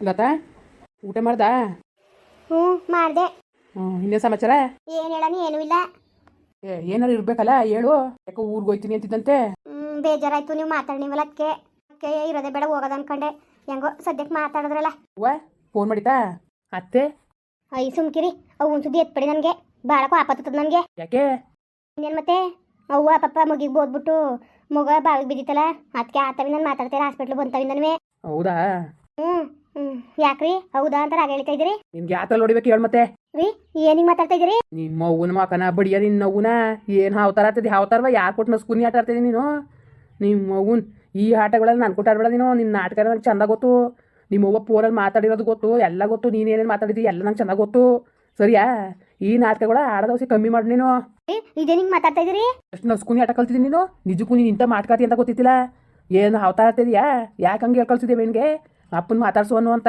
ಲತಾ ಊಟ ಮಾಡ್ದಾ? ಹ್ಞೂ ಮಾಡಿದೆ. ಹ್ಞೂ ಇನ್ನೇನು ಸಮಾಚಾರ? ಏನು ಹೇಳೋಣ ಏನೂ ಇಲ್ಲ. ಏ ಏನಾರು ಇರ್ಬೇಕಲ್ಲ ಹೇಳು. ಯಾಕೋ ಊರಿಗೆ ಹೋಯ್ತೀನಿ ಅಂತಿದ್ದಂತೆ. ಹ್ಮ್, ಬೇಜಾರಾಯ್ತು ನೀವು ಮಾತಾಡಿನಿವಲ್ಲ ಅದಕ್ಕೆ ಅದಕ್ಕೆ ಇರೋದೇ ಬೇಡ ಹೋಗೋದು ಅನ್ಕೊಂಡೆ. ಹೆಂಗೋ ಸದ್ಯಕ್ಕೆ ಮಾತಾಡಿದ್ರಲ್ಲ. ಅವ್ವ ಫೋನ್ ಮಾಡಿತಾ? ಅತ್ತೆ? ಐ ಸುಮ್ಕಿರಿ. ಅವು ಒಂದು ಸುದ್ದಿ ಎತ್ಪಡಿ ನನಗೆ. ಭಾಳ ಆಪತ್ತದ ನನಗೆ. ಯಾಕೆ? ಇನ್ನೇನು ಮತ್ತೆ? ಅವ್ವ ಪಪ್ಪ ಮಗಿಗೆ ಬೋದ್ಬಿಟ್ಟು ಮಗ ಬಾವಿಗೆ ಬಿದ್ದಿತ್ತಲ್ಲ ಅದಕ್ಕೆ ಆತವಿ ನಾನು ಮಾತಾಡ್ತಾರೆ ಹಾಸ್ಪಿಟ್ಲ್ ಬಂತವಿಂದನವೇ. ಹೌದಾ? ಹ್ಞೂ ಹ್ಞೂ ಯಾಕ್ರಿ? ಹೌದಾ ಅಂತ ರಾಗ ಹೇಳ್ತಾ ಇದ್ದೀರಿ? ನಿನ್ಗೆ ಯಾತಲ್ಲಿ ಹೊಡಿಬೇಕು ಹೇಳು ಮತ್ತೆ. ರೀ ಏನಿಗೆ ಮಾತಾಡ್ತಾ ಇದ್ದೀರಿ? ನಿಮ್ಮ ಅವ್ವನ ಮಕನ ಬಡಿಯ ನಿನ್ನ ಅವ್ವನ ಏನು ಹಾವ್ತಾರ ಆಗ್ತದೆ ಹಾವ್ತಾರವ? ಯಾರು ಕೊಟ್ಟು ನಸ್ಕೂನಿ ಆಟ ಆಡ್ತೀನಿ ನೀನು? ನಿಮ್ಮ ಅವ್ವನ್ ಈ ಆಟಗಳಲ್ಲಿ ನಾನು ಕೊಟ್ಟು ಆಡ್ಬೇಡ ನೀನು. ನಿನ್ನ ನಾಟಕ ನಂಗೆ ಚಂದ ಗೊತ್ತು. ನಿಮ್ಮ ಅವ್ವ ಫೋನಲ್ಲಿ ಮಾತಾಡಿರೋದು ಗೊತ್ತು. ಎಲ್ಲ ಗೊತ್ತು. ನೀನು ಏನೇನು ಎಲ್ಲ ನಂಗೆ ಚೆನ್ನಾಗಿ ಗೊತ್ತು. ಸರಿಯಾ? ಈ ನಾಟಕಗಳ ಆಡದವಸಿ ಕಮ್ಮಿ ಮಾಡಿ ನೀನು. ಇದೇನಿಗೆ ಮಾತಾಡ್ತಾ ಇದ್ದೀರಿ? ಅಷ್ಟು ನಸ್ಕುನಿ ಆಟ ಕಲ್ತಿದ್ದೀನಿ ನೀನು? ನಿಜಕ್ಕೂ ನೀನು ಇಂಥ ಮಾಟ್ಕಾತಿ ಅಂತ ಗೊತ್ತಿತ್ತಿಲ್ಲ? ಏನು ಹಾವ್ತಾ ಆಡ್ತಿದ್ಯಾ? ಯಾಕೆ ಹಂಗೆ ಹೇಳ್ಕಳ್ಸಿದ್ದೆ ಬೇನ್ಗೆ ಅಪ್ಪನ ಮಾತಾಡ್ಸು ಅನ್ನು ಅಂತ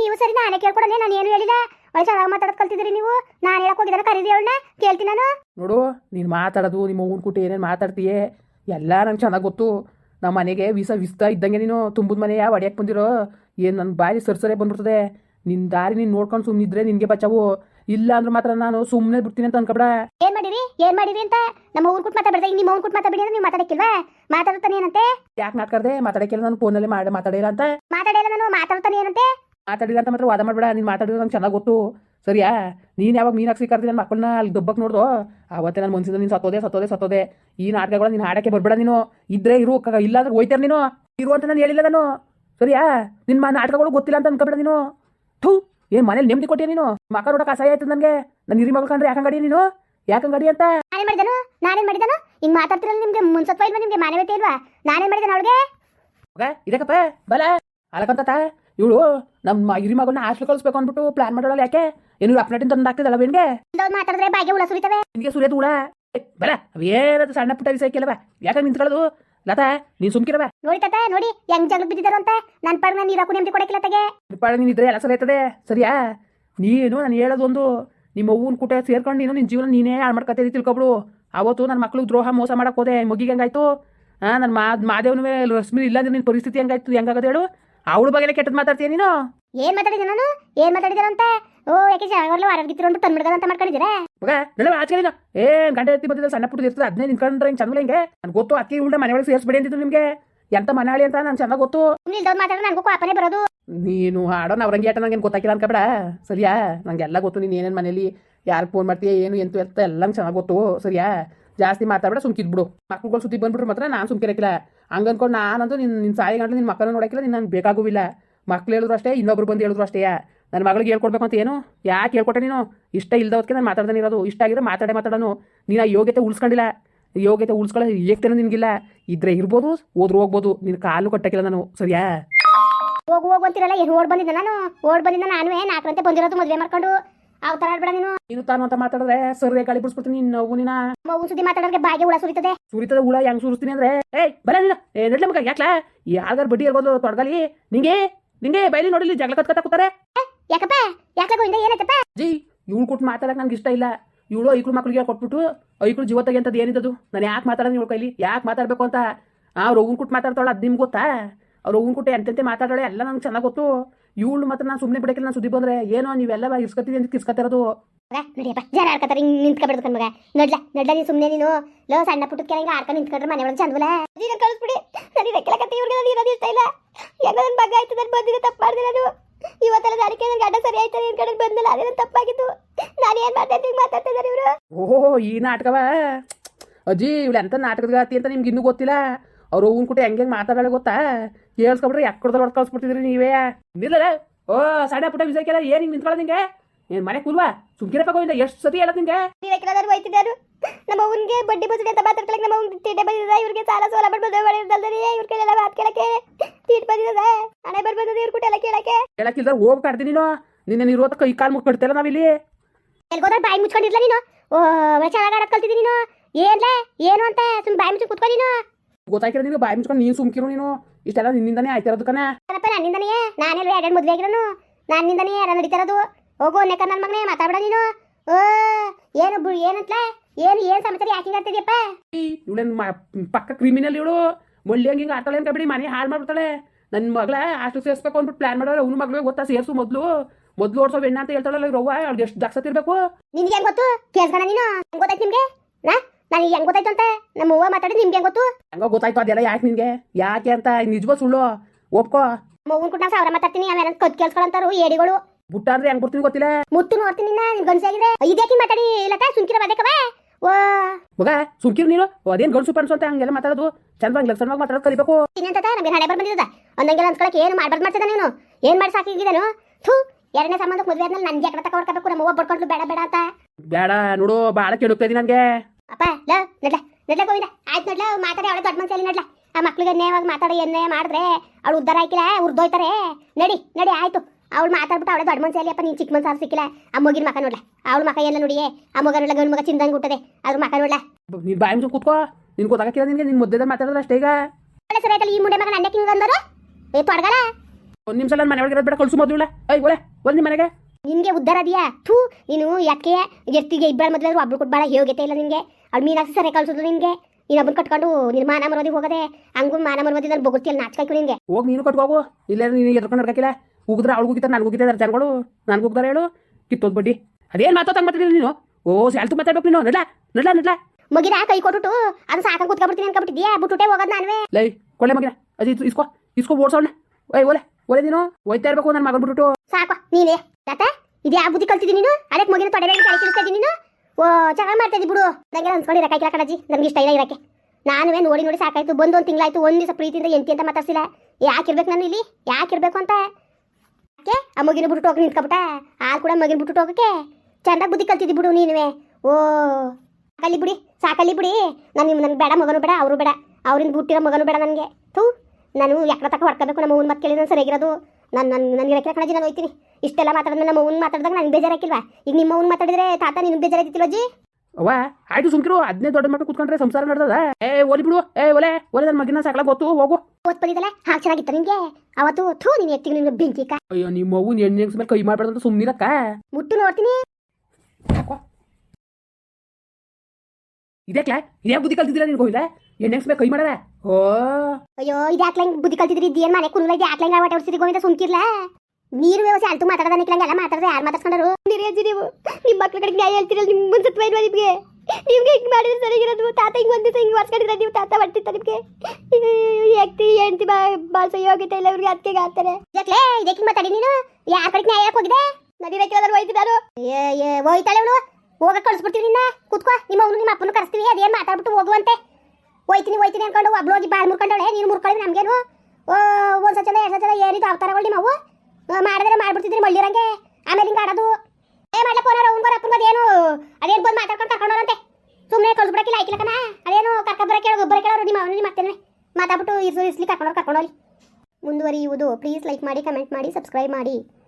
ನೀವು ಸರಿ ನಾನೇ ಕೇಳ್ಕೊಡನೆ ನಾನು ಏನು ಹೇಳಿಲ್ಲ? ಒಳ್ಳೆ ಚೆನ್ನಾಗಿ ಮಾತಾಡೋದು ಕಲ್ತಿದ್ರಿ ನೀವು? ನಾನು ಹೇಳಕ್ ಹೋಗಿದ್ದಾನೆ ಕರೀರಿ ಅವಳನ್ನ? ಕೇಳ್ತೀನಿ ನಾನು. ನೋಡು ನೀನು ಮಾತಾಡೋದು ನಿಮ್ಮ ಅವ್ವನ ಕುಟ್ಟಿ ಏನೇನು ಮಾತಾಡ್ತೀಯೇ? ಎಲ್ಲ ನಂಗೆ ಚೆನ್ನಾಗಿ ಗೊತ್ತು. ನಮ್ಮ ಮನೆಗೆ ವಿಸ ವಿಸ್ತಾ ಇದ್ದಂಗೆ ನೀನು ತುಂಬದ ಮನೆ ಯಾವ ಬಂದಿರೋ. ಏನು ನನ್ನ ಬಾಯಿ ಸರ್ಸರೇ ಬಂದ್ಬಿಡ್ತದೆ? ನಿನ್ನ ದಾರಿ ನೀನು ನೋಡ್ಕೊಂಡು ಸುಮ್ಮನಿದ್ರೆ ನಿನಗೆ ಬಚಾವು. ಇಲ್ಲ ಅಂದ್ರೆ ಮಾತ್ರ ನಾನು ಸುಮ್ಮನೆ ಬಿಡ್ತೀನಿ ಅಂತ ಅನ್ಕೊಬೇಡ. ಏನ್ ಮಾಡಿರಿ? ಏನ್ ಮಾಡಿರಿ ಅಂತ? ನಮ್ಮ ಊರ್ ಕುಟ್ ಮಾತಾಡ್ಬೇಡ ನಿಮ್ಮ ಊರ್ ಕುಟ್ ಮಾತಾಡ್ಬೇಡಿ ಅಂದ್ರೆ ನೀವು ಮಾತಾಡಕ್ಕಿಲ್ವಾ? ಮಾತಾಡ್ತಾನೆ ಏನಂತೆ? ಯಾಕೆ ಮಾತಾಡ್ದೆ? ಮಾತಾಡಕ್ಕಿಲ್ಲ ನಾನು ಫೋನಲ್ಲಿ ಮಾಡಿ ಮಾತಾಡಿಲ್ಲ ಅಂತ. ಮಾತಾಡಿಲ್ಲ ನಾನು ಮಾತಾಡ್ತಾನೆ ಏನಂತೆ? ಮಾತಾಡಿಲ್ಲ ಅಂತ ಮಾತ್ರ ವಾದ ಮಾಡಬೇಡ. ನೀನು ಮಾತಾಡಿದ್ರೆ ನಂಗೆ ಚೆನ್ನಾಗಿ ಗೊತ್ತು. ಸರಿಯಾ? ನೀನು ಯಾವಾಗ ಮೀನಾಕ್ ಸಿಕ್ಕರಿ ನನ್ನ ಮಕ್ಕಳನ್ನ ಅಲ್ಲಿ ದಬ್ಬಕ್ಕೆ ನೋಡ್ದು? ಆವತ್ತೇ ನನ್ನ ಮನ್ಸಿಂದ ನೀನು ಸತ್ತೋದೆ ಸತ್ತೋದೆ ಸತ್ತೋದೆ. ಈ ನಾಟಕಗಳು ನೀನು ಆಡಕ್ಕೆ ಬರ್ಬೇಡ ನೀನು. ಇದ್ರೆ ಇರು ಇಲ್ಲ ಅಂದ್ರೆ ಹೋಯ್ತಾರೆ ನೀನು. ಇರು ಅಂತ ನಾನು ಹೇಳಿಲ್ಲ ನಾನು. ಸರಿಯಾ? ನಿನ್ನ ನಾಟಕಗಳು ಗೊತ್ತಿಲ್ಲ ಅಂತ ಅನ್ಕೊಬೇಡ ನೀನು. ಥೂ! ಏನು ಮನೇಲಿ ನೆಮ್ಮದಿ ಕೊಟ್ಟೆ ನೀನು? ಮಕ್ಕ ನೋಡಕ್ಕೆ ಅಸಹ್ಯ ಆಯ್ತು ನನಗೆ? ನನ್ನ ಹಿರಿ ಮಗಳು ಕಂಡ್ರೆ ಯಾಕಂಗಡಿ ನೀನು? ಯಾಕಂಗಡಿ ಅಂತ? ನಾನೇನ್ ಮಾಡಿದನು? ನಾನೇನ್ ಮಾಡಿದನು? ಹಿಂಗ್ ಮಾತಾಡ್ತಿರಲ್ಲ ನಿಮ್ಗೆ ಮುನ್ಸತ್ವ ಇಲ್ವಾ ನಿಮ್ಗೆ ಮಾನವೀಯತೆ ಇಲ್ವಾ? ನಾನೇನ್ ಮಾಡಿದ ಅವಳಿಗೆ? ಇದಕ್ಕಪ್ಪ ಬಲ. ಅಲಕಂತ ಇವಳು ನಮ್ಮ ಹಿರಿ ಮಗಳನ್ನ ಹಾಸ್ಟೆಲ್ ಕಳಿಸ್ಬೇಕು ಅಂದ್ಬಿಟ್ಟು ಪ್ಲಾನ್ ಮಾಡೋಲ್ಲ ಯಾಕೆ? ಏನು ಅಪ್ನೇಟಿಂದ ತಂದಾಗ್ತದಲ್ಲ ಬೇನ್ಗೆ ಬೆಂಗೆ ಮಾತಾಡಿದ್ರೆ ಬಾಗೆ ಹುಳ ಸುರಿತವೆ. ನಿನಗೆ ಸುರಿಯೋದು ಹುಳ. ಬಲ ಅವೇನದು ಸಣ್ಣ ಪುಟ್ಟ ವಿಷಯ ಕೇಳವ ಯಾಕೆ ನಿಂತ್ಕೊಳ್ಳೋದು? ಲತಾ ನೀನ್ ಸುಮ್ಕಿರವ ನೋಡಿ ತಾತ ನೋಡಿ ಹೆಂಗ್ ಜಗಳ ಬಿದ್ದಿದಾರ ಅಂತ. ನನ್ ಪಾಡ್ ನಾನು ನೀರಾಕು ನೆಮ್ಮದಿ ಕೊಡಕ್ಕಿಲ್ಲ ತಗೆ. ಪಾಡ ನೀನ್ ಇದ್ರೆ ಎಲ್ಲ ಸರಿ ಆಯ್ತದೆ. ಸರಿಯಾ? ನೀನು ನಾನು ಹೇಳೋದೊಂದು. ನಿಮ್ಮ ಅವ್ವನ ಕುಟೆ ಸೇರ್ಕೊಂಡು ನೀನು ನಿನ್ನ ಜೀವನ ನೀನೇ ಹಾಳು ಮಾಡ್ಕೊತೀರಿ ತಿಳ್ಕೊಬಿಡು. ಅವತ್ತು ನನ್ನ ಮಕ್ಳಿಗೆ ದ್ರೋಹ ಮೋಸ ಮಾಡಕ್ಕೆ ಹೋದೆ. ಮಗಿಗೆ ಹೆಂಗಾಯ್ತು? ಹಾಂ ನನ್ನ ಮಾ ಮಾದೇವನು ರಶ್ಮಿ ಇಲ್ಲ ಅಂದ್ರೆ ನಿನ್ನ ಪರಿಸ್ಥಿತಿ ಹೆಂಗಾಯ್ತು? ಹೆಂಗಾಗದು ಹೇಳು? ಅವಳ ಬಗ್ಗೆ ಕೆಟ್ಟದ್ದು ಮಾತಾಡ್ತೀಯ ನೀನು? ಏನ್ ಮಾತಾಡಿದೆ ನಾನು? ಏನ್ ಮಾತಾಡಿದಾರ ಅಂತ? ಓ ಯಾಕೆ ಜಾಗಲ್ಲ ಅಂತ ತಂದ್ಬಿಡ್ಗದ ಅಂತ ಮಾಡ್ಕೊಂಡಿದ್ದೀರಾ? ಮಗ ನೀನು ಗಂಟೆ ಎತ್ತಿ ಬಂದಿದ್ದ ಸಣ್ಣ ಪುಟ್ಟದ ಇರ್ತದೆ ಅದನ್ನೇ ನಿಂತ್ಕೊಂಡ್ರೆ ಹಿಂಗೆ ಚಂದ ಹಿಂಗೆ? ನನ್ಗೆ ಗೊತ್ತು ಅಕ್ಕಿ ಉಳ್ದ ಮನೆ ಒಳಗೆ ಸೇರಿಸ್ಬೇಡಿ ಅಂತಿದ್ದು ನಿಮಗೆ. ಎಂತ ಮನಾಳಿ ಅಂತ ನಾನು ಚೆನ್ನಾಗಿ ಗೊತ್ತು. ಸುಮ್ಮನೆ ಇಲ್ದವ್ರು ಮಾತಾಡಿದ್ರೆ ನನಗೂ ಕೋಪನೇ ಬರೋದು. ನೀನು ಹಾಡೋ ನವರಂಗಿ ಆಟ ನಂಗೆ ಗೊತ್ತಾಗಿಲ್ಲ ಅನ್ಕಬೇಡ. ಸರಿಯಾ? ನಂಗೆಲ್ಲ ಗೊತ್ತು ನೀನು ಏನೇನು ಮನೇಲಿ ಯಾರು ಫೋನ್ ಮಾಡ್ತೀಯ ಏನು ಎಂತು ಎಂತ ಎಲ್ಲ ಚೆನ್ನಾಗಿ ಗೊತ್ತು. ಸರಿಯಾ? ಜಾಸ್ತಿ ಮಾತಾಡಬೇಡ ಸುಮ್ಕಿದ್ಬಿಡು ಮಕ್ಳುಗಳು ಸುದ್ದಿ ಬಂದ್ಬಿಟ್ರೆ ಮಾತ್ರ ನಾನು ಸುಮ್ಕಿರಕ್ಕಿಲ್ಲ ಹಂಗೆ ಅನ್ಕೊಂಡು ನಾನಂತೂ ನಿನ್ನ ನಿನ್ನ ಸಾಯಿ ಗಂಟಲು ನಿನ್ನ ಮಕ್ಕಳನ್ನ ನೋಡಕ್ಕಿಲ್ಲ ನಿನ್ನ ನನಗೆ ಬೇಕಾಗುವಿಲ್ಲ. ಮಕ್ಳು ಹೇಳಿದ್ರು ಅಷ್ಟೇ ಇನ್ನೊಬ್ರು ಬಂದು ಹೇಳಿದ್ರು ಅಷ್ಟೇ ನನ್ನ ಮಗಳಿಗೆ ಹೇಳ್ಕೊಡ್ಬೇಕು ಅಂತ ಏನು? ಯಾಕೆ ಹೇಳ್ಕೊಟ್ಟೆ ನೀನು? ಇಷ್ಟ ಇಲ್ದೋದಕ್ಕೆ ನಾನು ಮಾತಾಡ್ದೇ ಇರೋದು. ಇಷ್ಟ ಆಗಿರೋ ಮಾತಾಡೇ ಮಾತಾಡೋನು. ನೀನು ಆ ಯೋಗ್ಯತೆ ಉಳಿಸ್ಕೊಂಡಿಲ್ಲ. ಯೋಗ್ಯತೆ ಉಳಿಸ್ಕೊಳ್ಳೋ ಏಕ್ತೇನೋ ನಿನಗಿಲ್ಲ. ಇದ್ರೆ ಇರ್ಬೋದು ಹೋದ್ರು ಹೋಗ್ಬೋದು. ನಿನ್ನ ಕಾಲು ಕಟ್ಟಕ್ಕಿಲ್ಲ ನಾನು. ಸರಿಯಾ? ಹೋಗು ಹೋಗು ಅಂತಿರಲ್ಲ. ಏನು ಓಡ್ ಬಂದಿದ್ದೆ ನಾನು? ಓಡ್ ಬಂದಿದ್ದ ನಾನುವೇ ನಾಲ್ಕರಂತೆ ಬಂದಿರೋದು ಮದುವೆ ಮಾಡ್ಕೊಂಡು. ಅವ್ ತರ ಆಡ್ಬೇಡ ನೀನು. ನೀನು ತಾನು ಅಂತ ಮಾತಾಡಿದ್ರೆ ಸರಿ ಗಾಳಿ ಬಿಡಿಸ್ಬಿಡ್ತೀನಿ ನೀನು ನೋವು ನಿನ್ನ ಮಗು ಸುದ್ದಿ ಮಾತಾಡೋರಿಗೆ ಬಾಯಿಗೆ ಹುಳ ಸುರಿತದೆ. ಸುರಿತದ ಹುಳ ಹೆಂಗ್ ಸುರಿಸ್ತೀನಿ ಅಂದ್ರೆ? ಏಯ್ ಬರ ನೀನು. ಏ ನಡ್ಲೆ ಮಗ ಯಾಕ್ಲಾ? ಯಾರ್ಗಾರ ಬಡ್ಡಿ ಇರ್ಬೋದು ತೊಡಗಲಿ. ನಿಂಗೆ? ನಿಂಗೆ ಬೈಲಿ ನೋಡಿಲಿ ಜಗಳ ಕತ್ಕತ್ತ ಕೂತಾರೆ? ಯಾಕಪ್ಪ? ಜಿ ಇವಳು ಕೊಟ್ಟು ಮಾತಾಡಕ್ ನಂಗೆ ಇಷ್ಟ ಇಲ್ಲ. ಇವಳು ಐಕ್ಳು ಮಕ್ಳಿಗೆ ಕೊಟ್ಬಿಟ್ಟು ಐಕ್ಳು ಜೀವ ತೆಗಿಯಂತದ್ದು ಏನಿದ್ದದು ನಾನು ಯಾಕೆ ಮಾತಾಡೋದು ಇವಳು ಕೈಲಿ? ಯಾಕೆ ಮಾತಾಡಬೇಕು ಅಂತ? ಅವ್ರು ಅವ್ನ ಕುಟ್ಟು ಮಾತಾಡ್ತಾಳೆ ಅದು ನಿಮ್ಗೆ ಗೊತ್ತಾ? ಅವ್ರು ಅವ್ನ ಕುಟ್ಟು ಎಂತೆಂತೆ ಮಾತಾಡೋಳೆ ಎಲ್ಲ ನಂಗೆ ಚೆನ್ನಾಗಿ ಗೊತ್ತು. ಇವಳು ಮಾತ್ರ ನಾನು ಸುಮ್ಮನೆ ಬಿಡಕ್ಕೆ ನಾನು ಸುದ್ದಿ ಬಂದ್ರೆ. ಏನೋ ನೀವೆಲ್ಲ ಇಸ್ಕತ್ತೀವಿ ಅಂತ ಕಿಸ್ಕತ್ತಿರೋದು ನಡಿಯಪ್ಪ ಜನ ಆಡ್ಕತ್ತಾರ ಹಿಂಗ್ ನಿಂತ್ಕೊಬಿಡ್ದು ಕಣ್ ಮಗ. ನಡ್ಲ ನಡ್ಲ ನೀ ಸುಮ್ಮನೆ ನೀನು? ಲೋ ಸಣ್ಣ ಪುಟ್ಟದ ಕೆಳಗೆ ಆಡ್ಕೊಂಡು ನಿಂತ್ಕೊಂಡ್ರೆ ಮನೆ ಒಳಗೆ ಚಂದವಲ್ಲ ನೀನು ಕಳಿಸ್ಬಿಡಿ. ನನಗೆ ಬೆಕ್ಕಲಕತ್ತೆ ಇವ್ರಿಗೆ ನಾನು ಇರೋದು ಇಷ್ಟ ಇಲ್ಲ. ಯಾಕೋ ನನ್ನ ಬಗ್ಗೆ ಆಯ್ತು ನಾನು ಬಂದಿದ್ದೆ ತಪ್ಪು ಮಾಡಿದೆ ನಾನು. ಇವತ್ತೆಲ್ಲ ಅದಕ್ಕೆ ನನ್ನ ಗಂಡ ಸರಿ ಆಯ್ತು ನಿನ್ ಕಡೆ ಬಂದಿಲ್ಲ ಅದೇ ನನ್ನ ತಪ್ಪಾಗಿತ್ತು ನಾನು ಏನು ಮಾತಾಡ್ತೀನಿ ಮಾತಾಡ್ತಾ ಇದ್ದಾರೆ ಇವರು? ಓಹೋ ಈ ನಾಟಕವ? ಅಜ್ಜಿ ಇವಳು ಎಂತ ನಾಟಕದ ಆತಿ ಅಂತ ನಿಮ್ಗೆ ಇನ್ನೂ ಗೊತ್ತಿಲ್ಲ? ಅವ್ರು ಹೂವಿನ ಕುಟೆ ಹೆಂಗೆ ಮಾತಾಡೋಳೆ ಗೊತ್ತಾ? ಕೇಳಿಸ್ಕೊಬಿಟ್ರೆ ಯಾಕೊಡ್ದಲ್ಲಿ ಹೊಡೆದು ಕಳ್ಸ್ಬಿಡ್ತಿದ್ರಿ ನೀವೇ? ನಿಲ್ಲಲ್ಲ. ಓ ಸಣ್ಣ ಪುಟ್ಟ ವಿಷಯಕ್ಕೆಲ್ಲ ಏನು ಹಿಂಗೆ ನಿಂತ್ಕೊಳ್ಳೋದು ನಿಂಗೆ? ಏನು ಮನೆ ಕೂಲ್ವಾ? ಸುಮ್ಕಿರಪ್ಪ ಗೋವಿಂದ ಎಷ್ಟು ಸತಿ ಹೇಳೋದು ನಿಂಗೆ? ನೀವೆಕ್ಕಿರೋದಾರು ಹೋಯ್ತಿದ್ದಾರು ನಮ್ಮ ಅವ್ನಿಗೆ ಬಡ್ಡಿ ಬಸ್ಸಿಗೆ ಅಂತ ಮಾತಾಡ್ಕೊಳಕ್ಕೆ ನಮ್ಮ ಅವ್ನಿಗೆ ತಿಂಡೆ ಬಂದಿದ್ದ ಇವ್ರಿಗೆ ಸಾಲ ಸೋಲ ಮಾಡಿ ಮದುವೆ ಮಾಡಿರ್ದಲ್ದರಿ ಇವ್ರ ಕೈಲೆಲ್ಲ ಮಾತು ಕೇಳಕ್ಕೆ? ತೀಟ್ ಬಂದಿದೆ. ಹಣೆ ಬರ್ಬಂದದ ಇವ್ರ ಕುಟೆಲ್ಲ ಕೇಳಕ್ಕೆ? ಹೇಳಕ್ಕಿಲ್ದಾರ ಹೋಗಿ ಕಾಡ್ತೀನಿ ನೀನು. ನಿನ್ನೆ ನೀರು ಕೈ ಕಾಲು ಮುಗಿ ಕಟ್ತಿಲ್ಲ ನಾವಿಲ್ಲಿ? ಎಲ್ಗೋದ್ರೆ ಬಾಯಿ ಮುಚ್ಕೊಂಡಿರ್ಲ ನೀನು? ಓ ಚೆನ್ನಾಗಿ ಆಡಕ್ ಕಲ್ತಿದ್ದೀನಿ ನೀನು. ಏನ್ಲೇ? ಏನು ಅಂತ ಸುಮ್ ಬಾಯಿ ಮುಚ್ಚಿ ಕುತ್ಕೊ ನೀನು. ಗೊತ್ತಾಗಿರ ನೀನು ಬಾಯಿ ಮುಚ್ಕೊಂಡು ನೀನು ಸುಮ್ಕಿರು ನೀನು. ಇಷ್ಟೆಲ್ಲ ನಿನ್ನಿಂದಾನೇ ಆಯ್ತಿರೋದು ಕಣ? ಏನಪ್ಪ ನನ್ನಿಂದನೇ ನಾನೆಲ್ಲ ಎರಡು ಮದುವೆ ಆಗಿರೋನು. ನನ್ನಿಂದನೇ ಯಾರ ನಡೀತಿರೋದು ಹೋಗು ನೆಕ್ಕ ನನ್ನ ಮಗನೇ ಮಾತಾಡ್ಬೇಡ ನೀನು. ಓ ಏನು ಏನಂತ್ಲ? ಏನು ಏನು ಸಮಾಚಾರ ಯಾಕೆ ಆಗ್ತಿದ್ಯಪ್ಪ ಇವಳೇನು ಪಕ್ಕ ಕ್ರಿಮಿನಲ್ ಇವಳು? ಮಳ್ಳಿ ಹಂಗೆ ಆಡ್ತಾಳೆ ಅಂತ ಬಿಡಿ ಮನೆ ಹಾಳು ಮಾಡ್ಬಿಡ್ತಾಳೆ. ನನ್ನ ಮಗಳ ಅಷ್ಟು ಸೇರಿಸ್ಬೇಕು ಅಂದ್ಬಿಟ್ಟು ಪ್ಲಾನ್ ಮಾಡೋರು ಅವ್ನು ಮಗಳಿಗೆ ಗೊತ್ತಾ ಸೇರ್ಸು ಮೊದಲು. ಮೊದಲು ಓಡಿಸೋ ಬೆಣ್ಣ ಅಂತ ಹೇಳ್ತಾಳಲ್ಲ ರವ್ವ ಅವ್ಳಿಗೆ ಎಷ್ಟು ದಕ್ಷತಿರ್ಬೇಕು ನಿನ್ಗೆ ಹೆಂಗ್ ಗೊತ್ತು? ಕೇಳ್ಸ್ಕೊಳ ನೀನು ಹೆಂಗ್ ಗೊತ್ತಾಯ್ತು ನಿಮ್ಗೆ? ನಾ? ನಾನು ಹೆಂಗ್ ಗೊತ್ತಾಯ್ತು ಅಂತ? ನಮ್ಮ ಅವ್ವ ಮಾತಾಡಿ ನಿಮ್ಗೆ ಹೆಂಗ್ ಗೊತ್ತು? ಹಂಗ ಗೊತ್ತಾಯ್ತು ಅದೆಲ್ಲ ಯಾಕೆ ನಿನ್ಗೆ? ಯಾಕೆ ಅಂತ ನಿಜವ ಸುಳ್ಳು? ಒಪ್ಕೋ. ಮಗುನ್ ಕುಟ್ಟ ಸಾವಿರ ಮಾತಾಡ್ತೀನಿ ಆಮೇಲೆ ಕದ್ ಕೇಳ್ಸ್ಕೊಳಂತಾರು ಏಡಿಗಳು. ಬುಟ್ಟ ಅಂದ್ರೆ ಹೆಂಗ್ ಬರ್ತೀನಿ ಗೊತ್ತಿಲ್ಲ. ಮುತ್ತು ನೋಡ್ತೀನಿ ನಿನ್ನ ಗಂಡಸಾಗಿದೆ ಇದ್ಯಾಕೆ ಮಾತಾಡಿ ಇಲ್ಲ ಸುಂಕಿರ ಬದಕವ ಓ ಮಗ ಸುಮ್ಕಿರ್ ನೀನು. ಅದೇನ್ ಗಂಡು ಸೂಪರ್ ಅಂತ ಹಂಗೆಲ್ಲ ಮಾತಾಡೋದು? ಚಂದವಾಗಿ ಲಕ್ಷಣವಾಗಿ ಮಾತಾಡೋದು ಕಲಿಬೇಕು ಇನ್ನಂತದ ನಮಗೆ ಹಣೆ ಬರ್ ಬಂದಿದ್ದದ. ಒಂದಂಗೆಲ್ಲ ಅನ್ಸ್ಕೊಳಕ್ಕೆ ಏನು ಮಾಡ್ಬಾರ್ದು ಮಾಡ್ತಿದ್ದ ನೀನು ಏನ್ ಮಾಡಿ ಸಾಕಿಗಿದನು ಥೂ ಎರಡನೇ ಸಂಬಂಧಕ್ಕೆ ಮದುವೆ ಆದ್ಮೇಲೆ ನನ್ಗೆ ಯಾಕೆ ತಗೊಳ್ಕೋಬೇಕು ನಮ್ಮ ಅವ್ವ ಬಡ್ಕೊಂಡ್ಲು ಬೇಡ ಬೇಡ ಅಂತ. ಬೇಡ ನೋಡು ಬಾಳ ಕೆಡುಕ್ತಾ ಇದೀನಿ ನನಗೆ. ಅಪ್ಪ ಲ ನಡ್ಲ ನಡ್ಲ ಗೋವಿಂದ. ಆಯ್ತು ನಡ್ಲ ಮಾತಾಡಿ ಅವಳು ದೊಡ್ಡ ಮನ್ಸಲ್ಲಿ ನಡ್ಲ. ಆ ಮಕ್ಳಿಗೆ ನೇವಾಗಿ ಮಾತಾಡಿ ಎನ್ನೇ ಮಾಡಿದ್ರೆ ಅವಳು ಉದ್ದಾರ ಹಾಕಿಲ್ಲ ಉರ್ದೋಯ್ತಾರೆ. ನಡಿ ನಡಿ ಆಯ್ತು. ಅವಳು ಮಾತಾಡ್ಬಿಟ್ಟು ಅವಳೆ ದೊಡ್ಡ ಮನ್ಸಲ್ಲಿ ಅಪ್ಪ ನೀನು ಚಿಕ್ಕ ಮನ್ಸಾರು ಸಿಕ್ಕಿಲ್ಲ. ಆ ಮಗಿನ ಮಕ ನೋಡ್ಲ? ಅವಳು ಮಕ ಎಲ್ಲ ನೋಡಿಯೇ ನೋಡ್ಲ ಗಂಡು ಮಗ ಚಿಂದಂಗೆ ಹುಟ್ಟದೆ. ಅದ್ರ ಮಕ ನೋಡ್ಲ? ನೀನು ಬಾಯಿ ಮುಚ್ಚು ಕೂತ್ಕೋ. ನಿನ್ ಗೊತ್ತಾಗಕ್ಕಿಲ್ಲ ನಿನ್ಗೆ ನಿನ್ ಮುದ್ದೆದ ಮಾತಾಡಿದ್ರೆ ಅಷ್ಟೇ ಈಗ. ಒಳ್ಳೆ ಸರಿ ಆಯ್ತಲ್ಲ ಈ ಮುಂಡೆ ಮಗ ನನ್ನ ಕಿಂಗ್ ಅಂದರು ಏ ತೊಡಗಲ್ಲ ಒಂದ್ ನಿಮಿಷ ನನ್ನ ಮನೆ ಒಳಗೆ ಬೇಡ ಕಳ್ಸು ಮೊದಲು ಐ ಒಳ್ಳೆ ಒಂದ್ ನಿಮ್ಮ ಮನೆಗೆ. ನಿನ್ಗೆ ಉದ್ದಾರ ಅದೆಯಾ? ಥೂ ನೀನು ಯಾಕೆ ಎಷ್ಟಿಗೆ ಇಬ್ಬರ ಮದುವೆ ಆದ್ರೂ ಒಬ್ಳು ಕೊಟ್ಬಾಳ ಯೋಗ್ಯತೆ ಇಲ್ಲ ನಿನ್ಗೆ. ಅವ್ಳು ಮೀನಾಸ ಸರಿ ಕಳ್ಸೋದು ನಿನ್ಗೆ. ನೀನು ಒಬ್ಬನ್ ಕಟ್ಕೊಂಡು ನಿರ್ಮಾಣ ಮಾನ ಮರದಿ ಹೋಗದೆ ಹಂಗೂ ಮಾನ ಮರೋದಿ ನಾನು ಬೊಗುತ್ತಿಲ್ಲ ನಾಚ್ಕಾಯ್ತು ನಿನ್ಗೆ. ಹೋಗಿ ನೀನು ಕಟ್ಕೋಗು ಇಲ್ಲ ನೀನು ಎದ್ಕೊಂಡು ನಡ್ಕಕ್ಕಿಲ್ಲ ಉಗಿದ್ರೆ ಅವಳು ಹೋಗಿತ್ತ ಹೋಗಿದ್ದೆ ಹೋಗಿದ್ದಾರೆ ಜನಗಳು ನಾನು ಹೋಗ್ತಾರೆ ಹೇಳು. ಕಿತ್ತೋದ್ ಬಡ್ಡಿ. ಅದೇನು ಮಾತಾಡ್ತಂಗೆ ಮಾತಾಡಿಲ್ಲ ನೀನು? ಓ ಸ್ಯಾಲ್ತು ಮಾತಾಡ್ಬೇಕು ನೀನು. ನಡ್ಲಾ ನಡ್ಲಾ ನಡ್ಲಾ. ಮಗಿನ ಕೈ ಕೊಟ್ಟು ಅದು ಸಾಕಂಗ್ ಕೂತ್ಕೊಂಡ್ಬಿಡ್ತೀನಿ ಅನ್ಕೊಂಡ್ಬಿಟ್ಟಿದ್ಯಾ ಬಿಟ್ಟುಟೆ ಹೋಗೋದು ನಾನುವೇ. ಲೈ ಕೊಳ್ಳೆ ಮಗಿನ. ಅದು ಇಸ್- ಇಸ್ಕೋ ಇಸ್ಕೋ ಓಡ್ಸೋಣ ಏಯ್ ಓಲೆ ಓಲೆ ನೀನು. ಹೋಯ್ತಾ ಇರಬೇಕು ನನ್ನ ಮಗನ್ ಬಿಟ್ಟು ಸಾಕು ನೀನೇ. ತಾತ ಇದು ಯಾವ ಬುದ್ಧಿ ಕಲ್ತಿದ್ದೀನಿ ನೀನು? ಅದಕ್ಕೆ ಮಗಿನ ತೊಡೆ ಕೆಡಿಸ್ತಾ ಇದ್ದೀನಿ ನೀನು? ಓ ಚೆನ್ನಾಗಿ ಮಾಡ್ತಾ ಇದ್ದಿ ಬಿಡು. ನಂಗೆ ಅನ್ಸ್ಕೊಂಡು ಕೈ ಕಡಜಿ ನಮ್ಗೆ ಇಷ್ಟ ಇಲ್ಲ ಇರಕ್ಕೆ. ನಾನುವೇ ನೋಡಿ ನೋಡಿ ಸಾಕಾಯ್ತು. ಬಂದು ಒಂದು ತಿಂಗಳಾಯ್ತು. ಒಂದು ದಿವಸ ಪ್ರೀತಿಯಿಂದ ಎಂತಿ ಅಂತ ಮಾತಾಡ್ಸಿಲ್ಲ. ಯಾಕಿರ್ಬೇಕು ನಾನು ಇಲ್ಲಿ? ಯಾಕಿರ್ಬೇಕು ಅಂತ? ಯಾಕೆ ಆ ಮಗಿನ ಬಿಟ್ಟು ಹೋಗಿ ನಿಂತ್ಕೊಬಿಟ್ಟ? ಆ ಕೂಡ ಮಗಿನ ಬಿಟ್ಟು ಹೋಗಕ್ಕೆ? ಚೆಂದಾಗಿ ಬುದ್ಧಿ ಕಲ್ತಿದ್ದಿ ಬಿಡು ನೀನುವೆ. ಓ, ಸಾಕಲ್ಲಿ ಬಿಡಿ ಸಾಕಲ್ಲಿ ಬಿಡಿ. ನಾನು ನಿಮ್ಮ ನನ್ನ ಬೇಡ, ಮಗನು ಬೇಡ, ಅವರು ಬೇಡ. ಅವ್ರಿಂದ ಬಿಟ್ಟಿರೋ ಮಗನು ಬೇಡ ನನಗೆ. ಥೂ, ನಾನು ಯಾಕೆ ತಕ್ಕ ಹೊಡ್ಕೋಬೇಕು? ನಮ್ಮ ಮತ್ತೆ ಕೇಳಿದ್ರೆ ಸರಿಯಾಗಿರೋದು. ನಾನು ನನ್ನ ನನಗೆ ರೆಕ್ಕೆ ಕಣಜಿ ನಾನು ಹೋಯ್ತೀನಿ. ಇಷ್ಟೆಲ್ಲ ಮಾತಾಡಿದ್ರೆ ನಮ್ಮ ಅವ್ನ ಮಾತಾಡಿದಾಗ ನನಗೆ ಬೇಜಾರಾಕಿಲ್ವಾ ಈಗ ನಿಮ್ಮ ಮಾತಾಡಿದ್ರೆ ತಾತ ನಿನ್ನ ಬೇಜಾರಾಗಿತ್ತಿಲ್ಲ ಅಜ್ಜಿ ಅವ್ವ ಆಯ್ತು ಸುಮ್ಕಿರು ಅದನ್ನೇ ದೊಡ್ಡ ಮಕ್ಕಳು ಕುತ್ಕೊಂಡ್ರೆ ಸಂಸಾರ ನಡೆದದ. ಏ ಓಲಿ ಬಿಡು ಏ ಒಲೆ ಒಲೆ ನನ್ನ ಮಗಿನ ಸಾಕಲ ಗೊತ್ತು ಹೋಗು. ಓದ್ ಬಂದಿದ್ದಲ್ಲ ಹಾಗೆ ಚೆನ್ನಾಗಿತ್ತು ನಿನಗೆ ಅವತ್ತು ಥೂ ನೀನು ಎತ್ತಿಗೆ ನಿನ್ಗೆ ಬೆಂಕಿ ಕ ಅಯ್ಯೋ ನಿಮ್ಮ ಅವ್ವ ಎಣ್ಣೆ ಮೇಲೆ ಕೈ ಮಾಡ್ಬೇಡ ಸುಮ್ಮನಿರಕ್ಕ ಮುಟ್ಟು ನೋಡ್ತೀನಿ. ಇದಕ್ಲ ಇದೇ ಬುದ್ಧಿ ಕಲ್ತಿದ್ದೀರಾ ನೀನು ಹೋಗಿಲ್ಲ ಎಣ್ಣೆ ಮೇಲೆ ಕೈ ಮಾಡದ? ಓ. ಅಯ್ಯೋ ಇದು ಯಾಕ್ಲಂಗ್ ಬುದ್ಧಿ ಕಲ್ತಿದ್ರಿ ಇದೇನ್ ಮನೆ ಕುಲ್ಲ ಇದು ಯಾಕ್ಲಂಗ್ ಆಟ ಹೊಡ್ಸಿದ್ರಿ ಗೋವಿಂದ? ಸುಮ್ಕಿರ್ಲ. ನೀರು ವ್ಯವಸ್ಥೆ ಅಲ್ತು ಮಾತಾಡದ ನಿಕ್ಲಂಗೆಲ್ಲ ಮಾತಾಡಿದ್ರೆ ಯಾರು ಮಾತಾಡ್ಕೊಂಡರು ನೀರೇ ಅಜ್ಜಿ ನೀವು. ನಿಮ್ಮ ಮಕ್ಳ ಕಡೆಗೆ ನ್ಯಾಯ ಹೇಳ್ತಿರಲ್ಲ ನಿಮ್ಮ ಮುನ್ಸತ್ವ ಇಲ್ವಾ ನಿಮಗೆ? ನಿಮ್ಗೆ ಹಿಂಗೆ ಮಾಡಿದ್ರೆ ಸರಿಗಿರೋದು. ತಾತ ಹಿಂಗೆ ಒಂದು ದಿವಸ ಹಿಂಗೆ ವರ್ಷಕೊಂಡಿದ್ರೆ ನೀವು ತಾತ ಬರ್ತಿತ್ತ ನಿಮಗೆ? ಹೆಕ್ತಿ ಹೆಂಡ್ತಿ ಬಾ ಬಾಳ ಯೋಗ್ಯತೆ ಇಲ್ಲ ಇವ್ರಿಗೆ ಅದಕ್ಕೆ ಆಗ್ತಾರೆ ಜಕ್ಲೆ ಇದಕ್ಕೆ ಮಾತಾಡಿ ನೀನು? ಯಾರ ಕಡೆಗೆ ನ್ಯಾಯ ಯಾಕೆ ಹೋಗಿದೆ? ನದಿ ಹೋದ್ರೆ ಹೋಯ್ತು ನಾನು. ಏ ಏ ಹೋಯ್ತಾಳೆ ಅವಳು ಹೋಗಕ್ಕೆ ಕಳಿಸ್ಬಿಡ್ತೀವಿ ನಿನ್ನ. ಕೂತ್ಕೋ ನಿಮ್ಮ ಅವನು ನಿಮ್ಮ ಅಪ್ಪನ ಕರೆಸ್ತೀವಿ. ಅದೇನು ಮಾತಾಡ್ಬಿಟ್ಟು ಹೋಗುವಂತೆ. ಹೋಯ್ತೀನಿ ಹೋಯ್ತೀನಿ ಅನ್ಕೊಂಡು ಒಬ್ಳು ಹೋಗಿ ಬಾಳ್ ಮುರ್ಕೊಂಡವಳೆ. ನೀನು ಮುರ್ಕೊಳ್ಳಿ ನಮಗೇನು. ಓ ಒಂದ್ ಸಲ ಎರಡು ಸಲ ಏನಿದು ಅವತಾರಗಳು ಆ, ಮಾಡಿದ್ರೆ ಮಾಡ್ಬಿಡ್ತಿದ್ರಿ ಮಳ್ಳಿರಂಗೆ. ಆಮೇಲೆ ಹಿಂಗೆ ಆಡೋದು. ಏ, ಮಾಡ್ಲ ಪೋನಾರ ಅವ್ನ ಬರ ಏನು ಅದೇನು ಬಂದು ಮಾತಾಡ್ಕೊಂಡು ಕರ್ಕೊಂಡೋರಂತೆ? ಸುಮ್ಮನೆ ಕಳ್ಸ್ಬಿಡಕ್ಕಿಲ್ಲ ಆಯ್ಕಿಲ್ಲ ಕಣ. ಅದೇನು ಕರ್ಕೊಬ್ಬರ ಕೇಳೋ ಗೊಬ್ಬರ ಕೇಳೋರು ನಿಮ್ಮ ಅವನಲ್ಲಿ ಅತ್ತೇನೆ. ಮಾತಾಡ್ಬಿಟ್ಟು ಇರ್ಸು, ಇರ್ಸ್ಲಿ ಕರ್ಕೊಂಡೋರು ಕರ್ಕೊಂಡೋರಿ ಮುಂದುವರಿಯುವುದು. ಪ್ಲೀಸ್ ಲೈಕ್ ಮಾಡಿ ಕಮೆಂಟ್ ಮಾಡಿ ಸಬ್ಸ್ಕ್ರೈಬ್ ಮಾಡಿ.